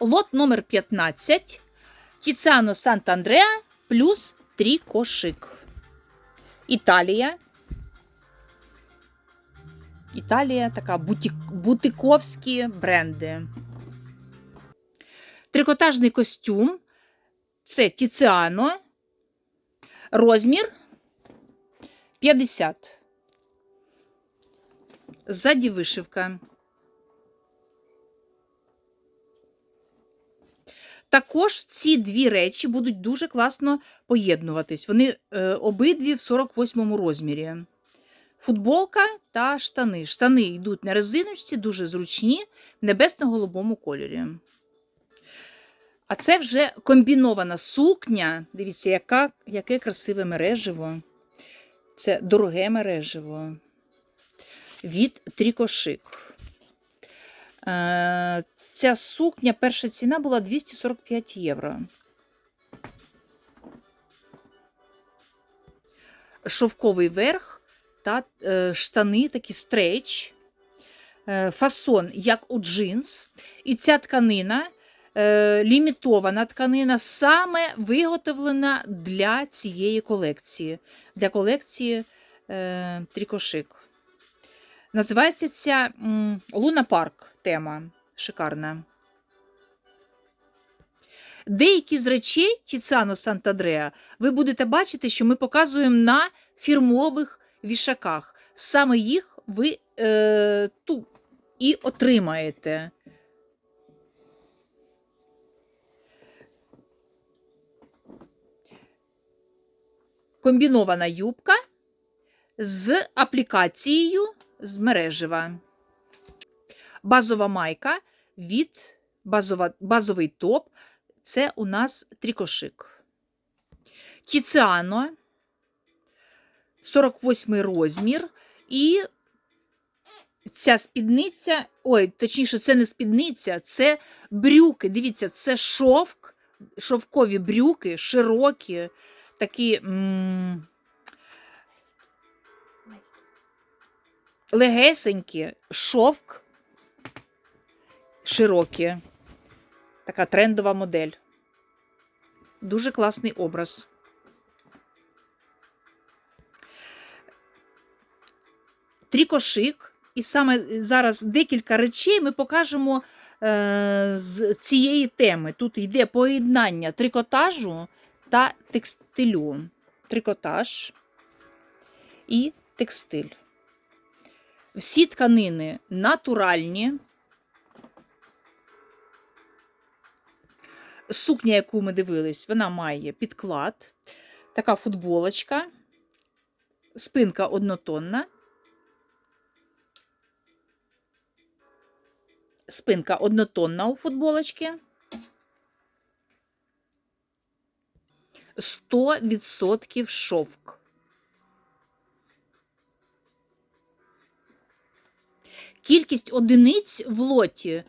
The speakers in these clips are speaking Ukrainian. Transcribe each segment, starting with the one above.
лот номер 15 Тіцано Сант-Андреа плюс трікошик. Італія. Італія така бутік, бутиковські бренди. Трикотажний костюм. Це Тіціано. Розмір 50. Ззаді вишивка. Також ці дві речі будуть дуже класно поєднуватись. Вони е, обидві в 48-му розмірі. Футболка та штани. Штани йдуть на резиночці, дуже зручні, в небесно-голубому кольорі. А це вже комбінована сукня. Дивіться, яка, яке красиве мереживо. Це дороге мереживо. Від трікошик. Ця сукня, перша ціна була 245 євро. Шовковий верх та е, штани такі стрейч, е, фасон, як у джинс. І ця тканина е, лімітована тканина, саме виготовлена для цієї колекції, для колекції трікошик. Називається ця Луна Парк тема. Шикарна. Деякі з речей Тіцано Сантадреа ви будете бачити, що ми показуємо на фірмових вішаках. Саме їх ви е, ту і отримаєте. Комбінована юбка з аплікацією з мережева. Базова майка від базова, базовий топ. Це у нас трікошик. Тіціано, 48 розмір. І ця спідниця, ой, точніше, це не спідниця, це брюки. Дивіться, це шовк, шовкові брюки, широкі, такі. М легесенькі, шовк широкі. Така трендова модель. Дуже класний образ. Трікошик. І саме зараз декілька речей ми покажемо е, з цієї теми. Тут йде поєднання трикотажу та текстилю. Трикотаж і текстиль. Всі тканини натуральні. Сукня, яку ми дивились, вона має підклад, така футболочка, спинка однотонна. Спинка однотонна у футболочки. 100% шовк. Кількість одиниць в лоті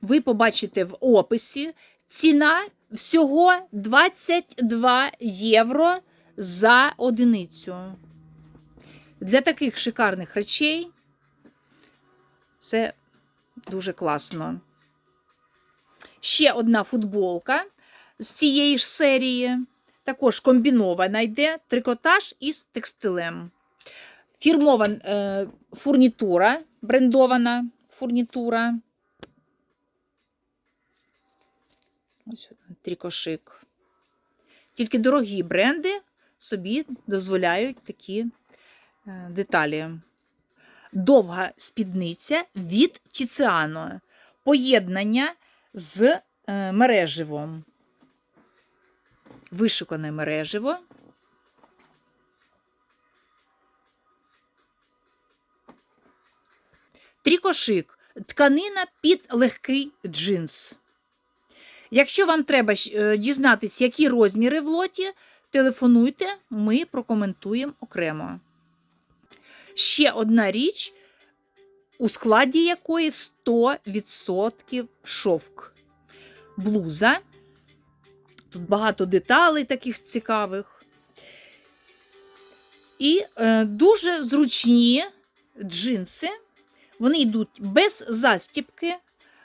ви побачите в описі. Ціна всього 22 євро за одиницю. Для таких шикарних речей це дуже класно. Ще одна футболка з цієї ж серії. Також комбінована йде трикотаж із текстилем. Фірмова е, фурнітура, брендована фурнітура. Ось трікошик. Тільки дорогі бренди собі дозволяють такі е, деталі. Довга спідниця від Тіціано. Поєднання з е, мереживом. Вишукане мереживо. Трікошик. Тканина під легкий джинс. Якщо вам треба е, дізнатися, які розміри в лоті, телефонуйте, ми прокоментуємо окремо. Ще одна річ, у складі якої 100% шовк. Блуза. Тут багато деталей таких цікавих. І е, дуже зручні джинси. Вони йдуть без застіпки,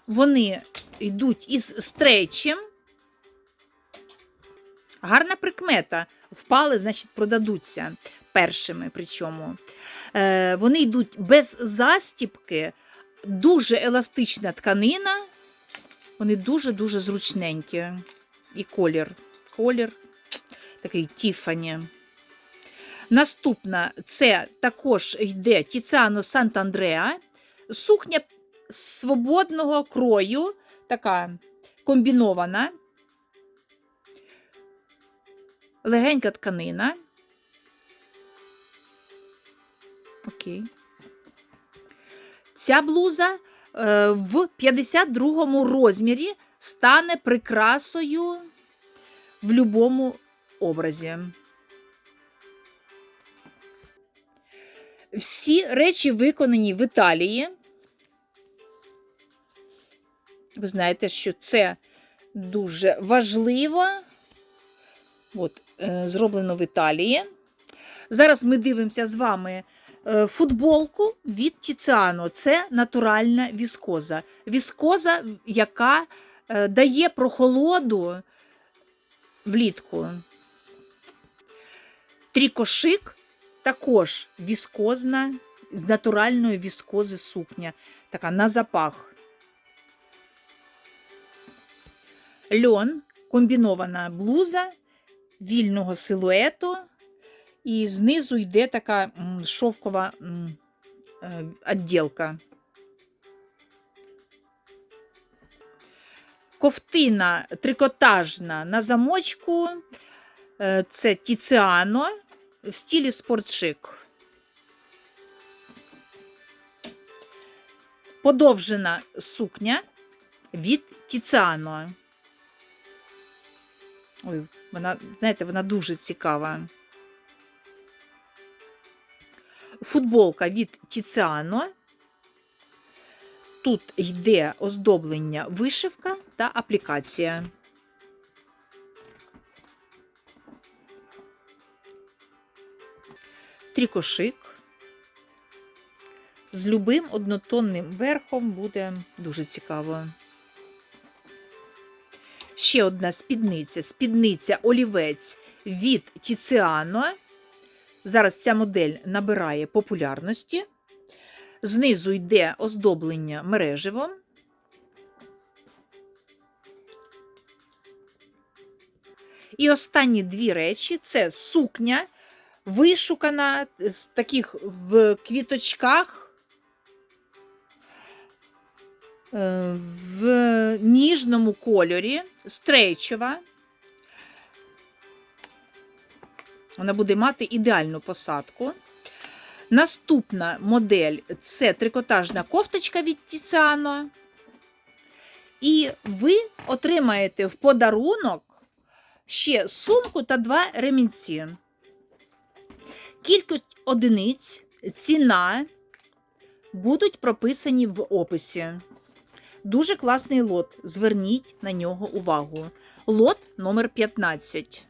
Вони йдуть із стрейчем. Гарна прикмета. Впали, значить, продадуться першими. Причому. Е, вони йдуть без застіпки, дуже еластична тканина. Вони дуже-дуже зручненькі. І колір. Колір такий Тіфані. Наступна це також йде Тіціано Сант'Андреа. Сукня свободного крою, така комбінована. Легенька тканина. Окей. Ця блуза е, в 52 розмірі стане прикрасою в будь-якому образі. Всі речі виконані в Італії. Ви знаєте, що це дуже важливо. От, е, зроблено в Італії. Зараз ми дивимося з вами е, футболку від Тіціано. Це натуральна віскоза. Віскоза, яка е, дає прохолоду влітку. Трікошик також віскозна, з натуральної віскози сукня. Така на запах. Льон, комбінована блуза вільного силуету, і знизу йде така шовкова е, відділка. Ковтина трикотажна на замочку. Е, Це Тіціано в стилі спортшик. Подовжена сукня від Тіціано. Ой, вона, знаєте, вона дуже цікава. Футболка від Тіціано. Тут йде оздоблення вишивка та аплікація. Трікошик. З любим однотонним верхом буде дуже цікаво. Ще одна спідниця. Спідниця олівець від Тіціано. Зараз ця модель набирає популярності. Знизу йде оздоблення мереживом. І останні дві речі це сукня, вишукана з таких в квіточках, в ніжному кольорі, стрейчева. Вона буде мати ідеальну посадку. Наступна модель це трикотажна кофточка від Тіціано. І ви отримаєте в подарунок ще сумку та два ремінці. Кількість одиниць, ціна будуть прописані в описі. Дуже класний лот. Зверніть на нього увагу. Лот номер 15.